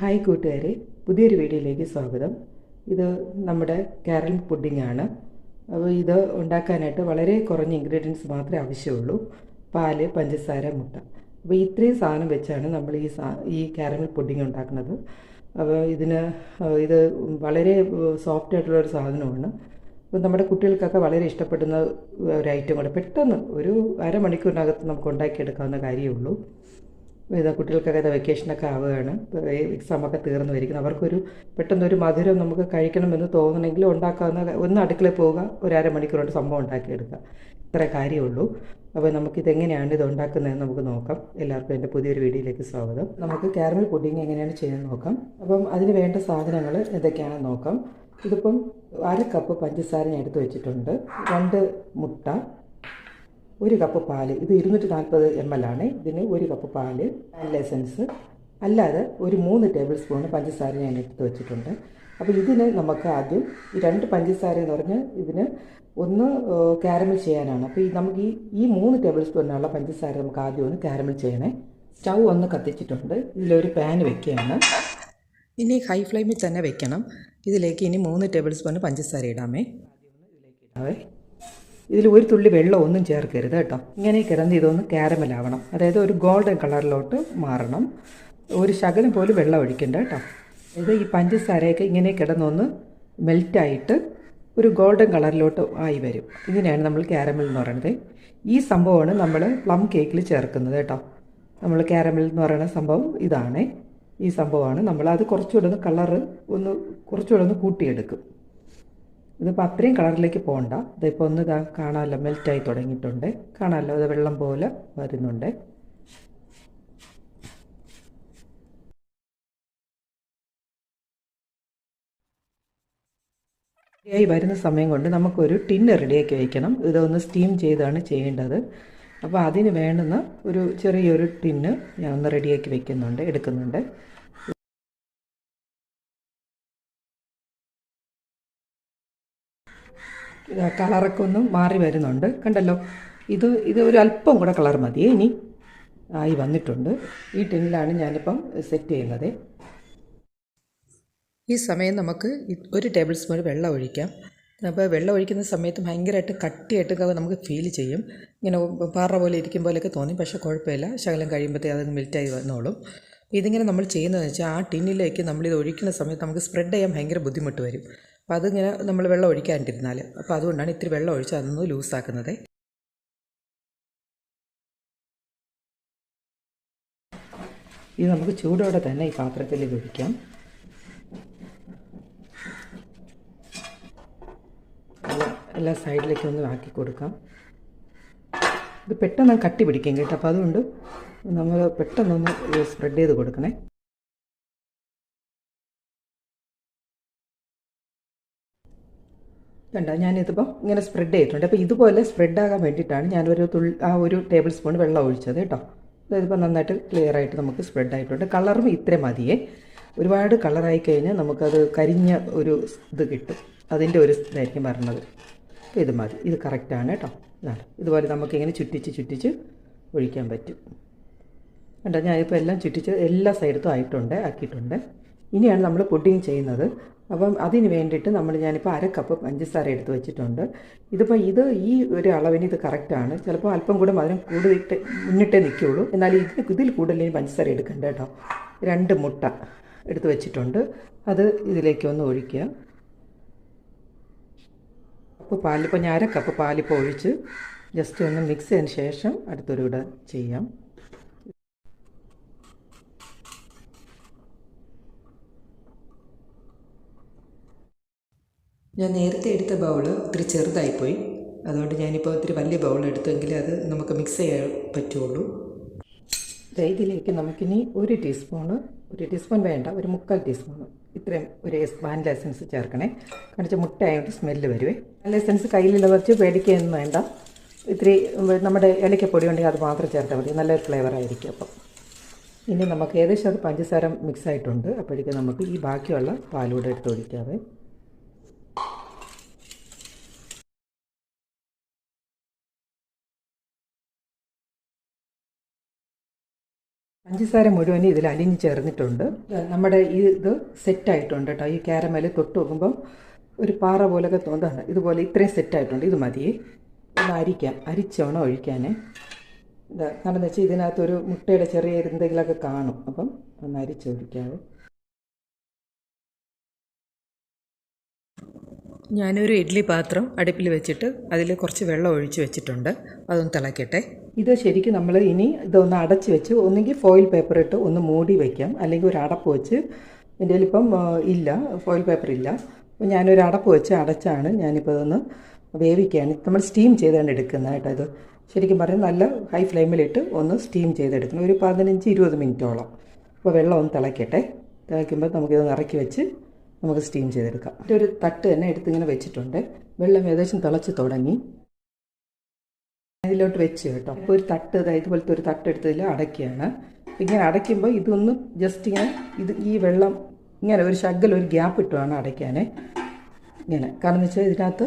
Hi കൂട്ടുകാരെ പുതിയൊരു വീഡിയോയിലേക്ക് സ്വാഗതം. ഇത് നമ്മുടെ കാരൽ പുഡിംഗ് ആണ്. അപ്പോൾ ഇത് ഉണ്ടാക്കാനായിട്ട് വളരെ കുറഞ്ഞ ഇൻഗ്രീഡിയൻസ് മാത്രമേ ആവശ്യമുള്ളൂ. പാൽ പഞ്ചസാര മുട്ട. അപ്പോൾ ഇത്രയും സാധനം വെച്ചാണ് നമ്മൾ ഈ സാ ഈ കാരമൽ പുഡിംഗ് ഉണ്ടാക്കുന്നത്. അപ്പോൾ ഇതിന് ഇത് വളരെ സോഫ്റ്റ് ആയിട്ടുള്ള ഒരു സാധനമാണ്. അപ്പോൾ നമ്മുടെ കുട്ടികൾക്കൊക്കെ വളരെ ഇഷ്ടപ്പെടുന്ന ഒരു ഐറ്റം കൂടെ പെട്ടെന്ന് ഒരു അരമണിക്കൂറിനകത്ത് നമുക്ക് ഉണ്ടാക്കിയെടുക്കാവുന്ന കാര്യമേ ഉള്ളൂ. ഇത് കുട്ടികൾക്കൊക്കെ ഇത് വെക്കേഷനൊക്കെ ആവുകയാണ്. എക്സാമൊക്കെ തീർന്നു വരിക്കുന്നു അവർക്കൊരു പെട്ടെന്നൊരു മധുരം നമുക്ക് കഴിക്കണമെന്ന് തോന്നണമെങ്കിൽ ഉണ്ടാക്കാവുന്ന ഒന്ന് അടുക്കളയിൽ പോവുക ഒരു അരമണിക്കൂർ കൊണ്ട് സംഭവം ഉണ്ടാക്കിയെടുക്കുക. ഇത്ര കാര്യമുള്ളൂ. അപ്പോൾ നമുക്കിതെങ്ങനെയാണ് ഇത് ഉണ്ടാക്കുന്നതെന്ന് നമുക്ക് നോക്കാം. എല്ലാവർക്കും എന്റെ പുതിയൊരു വീഡിയോയിലേക്ക് സ്വാഗതം. നമുക്ക് കാരമൽ പുഡിങ് എങ്ങനെയാണ് ചെയ്യുന്നത് നോക്കാം. അപ്പം അതിന് വേണ്ട സാധനങ്ങൾ എന്തൊക്കെയാണെന്ന് നോക്കാം. ഇതിപ്പം അര കപ്പ് പഞ്ചസാര ഞാൻ എടുത്ത് വെച്ചിട്ടുണ്ട്. രണ്ട് മുട്ട ഒരു കപ്പ് പാൽ ഇത് ഇരുന്നൂറ്റി നാൽപ്പത് എം എൽ ആണ്. ഇതിന് ഒരു കപ്പ് പാൽ വാനില എസൻസ് അല്ലാതെ ഒരു മൂന്ന് ടേബിൾ സ്പൂൺ പഞ്ചസാര ഞാൻ എടുത്ത് വെച്ചിട്ടുണ്ട്. അപ്പോൾ ഇതിന് നമുക്ക് ആദ്യം ഈ രണ്ട് പഞ്ചസാര എന്ന് പറഞ്ഞാൽ ഇതിന് ഒന്ന് കാരമൽ ചെയ്യാനാണ്. അപ്പോൾ ഈ നമുക്ക് ഈ ഈ മൂന്ന് ടേബിൾ സ്പൂണിനുള്ള പഞ്ചസാര നമുക്ക് ആദ്യം ഒന്ന് കാരമൽ ചെയ്യണേ. സ്റ്റൗ ഒന്ന് കത്തിച്ചിട്ടുണ്ട്. ഇതിലൊരു പാൻ വെക്കുകയാണ്. ഇനി ഹൈ ഫ്ലെയിമിൽ തന്നെ വെക്കണം. ഇതിലേക്ക് ഇനി മൂന്ന് ടേബിൾ സ്പൂൺ പഞ്ചസാര ഇടാമേ. ഇതിലേക്ക് ഇടാവേ. ഇതിൽ ഒരു തുള്ളി വെള്ളം ഒന്നും ചേർക്കരുത് കേട്ടോ. ഇങ്ങനെ കിടന്ന് ഇതൊന്ന് കാരമലാവണം അതായത് ഒരു ഗോൾഡൻ കളറിലോട്ട് മാറണം. ഒരു ശകലം പോലും വെള്ളം ഒഴിക്കണ്ട കേട്ടോ. അതായത് ഈ പഞ്ചസാരയൊക്കെ ഇങ്ങനെ കിടന്നൊന്ന് മെൽറ്റായിട്ട് ഒരു ഗോൾഡൻ കളറിലോട്ട് ആയി വരും. ഇതിനെയാണ് നമ്മൾ കാരമൽ എന്ന് പറയുന്നത് ഈ സംഭവമാണ് നമ്മൾ പ്ലം കേക്കിൽ ചേർക്കുന്നത് കേട്ടോ. നമ്മൾ കാരമൽ എന്ന് പറയുന്ന സംഭവം ഇതാണ്. ഈ സംഭവമാണ്. നമ്മൾ അത് കുറച്ചുകൂടെ ഒന്ന് കളറ് ഒന്ന് കുറച്ചുകൂടെ ഒന്ന് കൂട്ടിയെടുക്കും. ഇതിപ്പോൾ അത്രയും കളറിലേക്ക് പോകണ്ട. ഇതിപ്പോൾ ഒന്ന് ഇതാ കാണാമല്ലോ മെൽറ്റായി തുടങ്ങിയിട്ടുണ്ട്. കാണാമല്ലോ അത് വെള്ളം പോലെ വരുന്നുണ്ട്. റെഡിയായി വരുന്ന സമയം കൊണ്ട് നമുക്കൊരു ടിന്ന് റെഡിയാക്കി വയ്ക്കണം ഇതൊന്ന് സ്റ്റീം ചെയ്താണ് ചെയ്യേണ്ടത്. അപ്പോൾ അതിന് വേണ്ടുന്ന ഒരു ചെറിയൊരു ടിന്ന് ഞാൻ ഒന്ന് റെഡിയാക്കി വെക്കുന്നുണ്ട് എടുക്കുന്നുണ്ട്. കളറൊക്കെ ഒന്ന് മാറി വരുന്നുണ്ട്. കണ്ടല്ലോ? ഇത് ഇത് ഒരു അല്പം കൂടെ കളർ മതി. ഇനി ആയി വന്നിട്ടുണ്ട്. ഈ ടിന്നിലാണ് ഞാനിപ്പം സെറ്റ് ചെയ്യുന്നത്. ഈ സമയം നമുക്ക് ഒരു ടേബിൾ സ്പൂൺ വെള്ളം ഒഴിക്കാം. അപ്പോൾ വെള്ളം ഒഴിക്കുന്ന സമയത്ത് ഭയങ്കരമായിട്ട് കട്ടിയായിട്ട് നമുക്ക് ഫീൽ ചെയ്യും. ഇങ്ങനെ പാറ പോലെ ഇരിക്കും പോലെയൊക്കെ തോന്നി. പക്ഷേ കുഴപ്പമില്ല. ശകലം കഴിയുമ്പോഴത്തേ അതൊന്ന് മെൽറ്റായി വന്നോളും. ഇതിങ്ങനെ നമ്മൾ ചെയ്യുന്നതെന്ന് വെച്ചാൽ ആ ടിന്നിലേക്ക് നമ്മളിത് ഒഴിക്കുന്ന സമയത്ത് നമുക്ക് സ്പ്രെഡ് ചെയ്യാൻ ഭയങ്കര ബുദ്ധിമുട്ട് വരും. അപ്പോൾ അതിങ്ങനെ നമ്മൾ വെള്ളം ഒഴിക്കാണ്ടിരുന്നാൽ അപ്പോൾ അതുകൊണ്ടാണ് ഇത്തിരി വെള്ളം ഒഴിച്ച് അതൊന്ന് ലൂസാക്കുന്നത്. ഇത് നമുക്ക് ചൂടോടെ തന്നെ ഈ പാത്രത്തിൽ ഒഴിക്കാം. എല്ലാ സൈഡിലേക്കും ഒന്ന് ആക്കി കൊടുക്കാം. ഇത് പെട്ടെന്ന് കട്ടി പിടിക്കും കേട്ടോ. അപ്പോൾ അതുകൊണ്ട് നമ്മൾ പെട്ടെന്നൊന്ന് സ്പ്രെഡ് ചെയ്ത് കൊടുക്കണേ. കണ്ടോ ഞാനിതിപ്പോൾ ഇങ്ങനെ സ്പ്രെഡ് ചെയ്തിട്ടുണ്ട്. അപ്പോൾ ഇതുപോലെ സ്പ്രെഡ് ആകാൻ വേണ്ടിയിട്ടാണ് ഞാനൊരു തുള്ളി ആ ഒരു ടേബിൾ സ്പൂൺ വെള്ളം ഒഴിച്ചത് കേട്ടോ. ഇതിപ്പോൾ നന്നായിട്ട് ക്ലിയർ ആയിട്ട് നമുക്ക് സ്പ്രെഡ് ആയിട്ടുണ്ട്. കളറും ഇത്ര മതിയേ. ഒരുപാട് കളറായി കഴിഞ്ഞാൽ നമുക്കത് കരിഞ്ഞ ഒരു ഇത് കിട്ടും. അതിന്റെ ഒരു ഇതായിരിക്കും വരണത് അപ്പോൾ ഇത് മതി. ഇത് കറക്റ്റാണ് കേട്ടോ. ഇതാണ് ഇതുപോലെ നമുക്കിങ്ങനെ ചുറ്റിച്ച് ചുറ്റിച്ച് ഒഴിക്കാൻ പറ്റും. കണ്ടോ ഞാനിപ്പോൾ എല്ലാം ചുറ്റിച്ച് എല്ലാ സൈഡത്തും ആയിട്ടുണ്ട് ആക്കിയിട്ടുണ്ട്. ഇനിയാണ് നമ്മൾ പുഡിങ് ചെയ്യുന്നത്. അപ്പം അതിന് വേണ്ടിയിട്ട് നമ്മൾ ഞാനിപ്പോൾ അര കപ്പ് പഞ്ചസാര എടുത്ത് വെച്ചിട്ടുണ്ട്. ഇതിപ്പോൾ ഇത് ഈ ഒരു അളവിന് ഇത് കറക്റ്റാണ് ചിലപ്പോൾ അല്പം കൂടെ മധുരം കൂടുതലിട്ട് മുന്നിട്ടേ നിൽക്കുകയുള്ളൂ. എന്നാൽ ഇതിന് ഇതിൽ കൂടുതൽ പഞ്ചസാര എടുക്കണ്ട കേട്ടോ. രണ്ട് മുട്ട എടുത്ത് വെച്ചിട്ടുണ്ട്. അത് ഇതിലേക്ക് ഒന്ന് ഒഴിക്കുക. കപ്പ് പാലിപ്പോൾ ഞാൻ അര കപ്പ് പാലിപ്പോൾ ഒഴിച്ച് ജസ്റ്റ് ഒന്ന് മിക്സ് ചെയ്തതിന് ശേഷം അടുത്തൊരു കൂടെ ചെയ്യാം. ഞാൻ നേരത്തെ എടുത്ത ബൗൾ ഇത്തിരി ചെറുതായിപ്പോയി. അതുകൊണ്ട് ഞാനിപ്പോൾ ഇത്തിരി വലിയ ബൗൾ എടുത്തെങ്കിൽ അത് നമുക്ക് മിക്സ് ചെയ്യാൻ പറ്റുള്ളൂ. ഇതിലേക്ക് നമുക്കിനി ഒരു ടീസ്പൂണ് ഒരു ടീസ്പൂൺ വേണ്ട ഒരു മുക്കാൽ ടീസ്പൂൺ ഇത്രയും ഒരു വാനില എസൻസ് ചേർക്കണേ. കാണിച്ച മുട്ട ആയതുകൊണ്ട് സ്മെല്ല് വരുവേ. വാനില എസൻസ് കയ്യിലുള്ള വെച്ച് പേടിക്കുകയൊന്നും വേണ്ട. ഇത്തിരി നമ്മുടെ ഏലക്കപ്പൊടി ഉണ്ടെങ്കിൽ അത് മാത്രം ചേർത്താൽ മതി. നല്ലൊരു ഫ്ലേവർ ആയിരിക്കും അപ്പം. ഇനി നമുക്ക് ഏകദേശം അത് പഞ്ചസാര മിക്സ് ആയിട്ടുണ്ട്. അപ്പോഴേക്കും നമുക്ക് ഈ ബാക്കിയുള്ള പാലൂടെ എടുത്ത് ഒഴിക്കാവേ. പഞ്ചസാര മുഴുവൻ ഇതിൽ അലിഞ്ഞു ചേർന്നിട്ടുണ്ട്. നമ്മുടെ ഈ ഇത് സെറ്റായിട്ടുണ്ട് കേട്ടോ. ഈ ക്യാരമൽ തൊട്ട് നോക്കുമ്പം ഒരു പാറ പോലൊക്കെ തോന്നാണ് ഇതുപോലെ ഇത്രയും സെറ്റായിട്ടുണ്ട് ഇത് മതിയേ ഒന്ന് അരിക്കാം. അരിച്ചോണം ഒഴിക്കാൻ ഇതാ കാരണം എന്ന് വെച്ചാൽ ഇതിനകത്തൊരു മുട്ടയുടെ ചെറിയ എന്തെങ്കിലുമൊക്കെ കാണും. അപ്പം ഒന്ന് അരിച്ചൊഴിക്കാവോ ഞാനൊരു ഇഡ്ഡലി പാത്രം അടുപ്പിൽ വെച്ചിട്ട് അതിൽ കുറച്ച് വെള്ളം ഒഴിച്ച് വെച്ചിട്ടുണ്ട്. അതൊന്ന് തിളക്കട്ടെ. ഇത് ശരിക്കും നമ്മൾ ഇനി ഇതൊന്ന് അടച്ച് വെച്ച് ഒന്നുകിൽ ഫോയിൽ പേപ്പർ ഇട്ട് ഒന്ന് മൂടി വയ്ക്കാം അല്ലെങ്കിൽ ഒരു അടപ്പ് വെച്ച് എന്റെ ഇപ്പം ഇല്ല ഫോയിൽ പേപ്പർ ഇല്ല. അപ്പോൾ ഞാനൊരു അടപ്പ് വെച്ച് അടച്ചാണ് ഞാനിപ്പോൾ ഇതൊന്ന് വേവിക്കുകയാണ്. നമ്മൾ സ്റ്റീം ചെയ്താണ് എടുക്കുന്നത് കേട്ടോ ഇത്. ശരിക്കും പറഞ്ഞാൽ നല്ല ഹൈ ഫ്ലെയിമിലിട്ട് ഒന്ന് സ്റ്റീം ചെയ്തെടുക്കണം. ഒരു പതിനഞ്ച് ഇരുപത് മിനിറ്റോളം അപ്പോൾ വെള്ളം ഒന്ന് തിളക്കട്ടെ. തിളയ്ക്കുമ്പോൾ നമുക്കിത് ഇറക്കി വെച്ച് നമുക്ക് സ്റ്റീം ചെയ്തെടുക്കാം. ഒരു തട്ട് തന്നെ എടുത്തിങ്ങനെ വെച്ചിട്ടുണ്ട്. വെള്ളം ഏകദേശം തിളച്ച് തുടങ്ങി. ഇതിലോട്ട് വെച്ച് കേട്ടോ. അപ്പോൾ ഒരു തട്ട് അതായത് ഇതുപോലത്തെ ഒരു തട്ട് എടുത്തതിൽ അടയ്ക്കുകയാണ്. ഇങ്ങനെ അടയ്ക്കുമ്പോൾ ഇതൊന്ന് ജസ്റ്റ് ഇങ്ങനെ ഇത് ഈ വെള്ളം ഇങ്ങനെ ഒരു ശകൽ ഒരു ഗ്യാപ്പ് ഇട്ടുവാണ് അടയ്ക്കാൻ ഇങ്ങനെ. കാരണം എന്ന് വെച്ചാൽ ഇതിനകത്ത്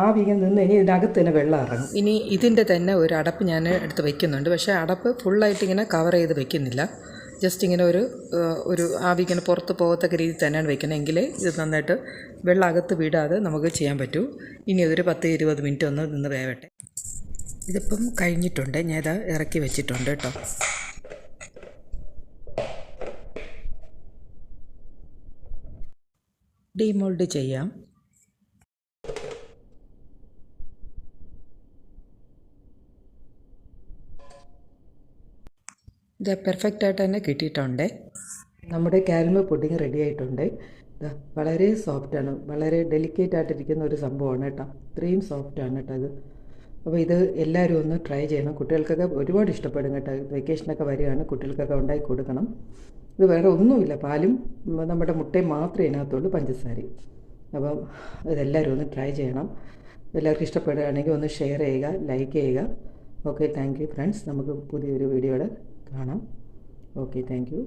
ആവി ഇങ്ങനെ നിന്ന് കഴിഞ്ഞാൽ ഇതിനകത്ത് തന്നെ വെള്ളം ഇറങ്ങും. ഇനി ഇതിന്റെ തന്നെ ഒരു അടപ്പ് ഞാൻ എടുത്ത് വെക്കുന്നുണ്ട്. പക്ഷേ അടപ്പ് ഫുള്ളായിട്ട് ഇങ്ങനെ കവർ ചെയ്ത് വെക്കുന്നില്ല. ജസ്റ്റ് ഇങ്ങനെ ഒരു ഒരു ആവി പുറത്ത് പോകത്തക്ക രീതിയിൽ തന്നെയാണ് വെക്കുന്നത്. എങ്കിലേ ഇത് നന്നായിട്ട് വെള്ളം അകത്ത് വിടാതെ നമുക്ക് ചെയ്യാൻ പറ്റൂ. ഇനി ഇതൊരു പത്ത് ഇരുപത് മിനിറ്റ് ഒന്ന് നിന്ന് വേവട്ടെ. ഇതിപ്പം കഴിഞ്ഞിട്ടുണ്ട്. ഞാൻ ഇത് ഇറക്കി വെച്ചിട്ടുണ്ട് കേട്ടോ. ഡീമോൾഡ് ചെയ്യാം. ഇത് പെർഫെക്റ്റ് ആയിട്ട് തന്നെ കിട്ടിയിട്ടുണ്ട്. നമ്മുടെ കാരമ പുഡിങ് റെഡി ആയിട്ടുണ്ട്. വളരെ ആണ്. വളരെ ഡെലിക്കേറ്റ് ആയിട്ടിരിക്കുന്ന ഒരു സംഭവമാണ് കേട്ടോ. ഇത്രയും ആണ് കേട്ടോ ഇത്. അപ്പോൾ ഇത് എല്ലാവരും ഒന്ന് ട്രൈ ചെയ്യണം. കുട്ടികൾക്കൊക്കെ ഒരുപാട് ഇഷ്ടപ്പെടും കേട്ടോ. വെക്കേഷനൊക്കെ വരികയാണ്. കുട്ടികൾക്കൊക്കെ ഉണ്ടാക്കി കൊടുക്കണം. ഇത് വേറെ ഒന്നുമില്ല. പാലും നമ്മുടെ മുട്ടയും മാത്രമേ ഇതിനകത്തുള്ളൂ പഞ്ചസാരയും. അപ്പം ഇതെല്ലാവരും ഒന്ന് ട്രൈ ചെയ്യണം. എല്ലാവർക്കും ഇഷ്ടപ്പെടുകയാണെങ്കിൽ ഒന്ന് ഷെയർ ചെയ്യുക ലൈക്ക് ചെയ്യുക. ഓക്കെ താങ്ക് യു ഫ്രണ്ട്സ് നമുക്ക് പുതിയൊരു വീഡിയോയുടെ കാണാം ഓക്കെ താങ്ക് യു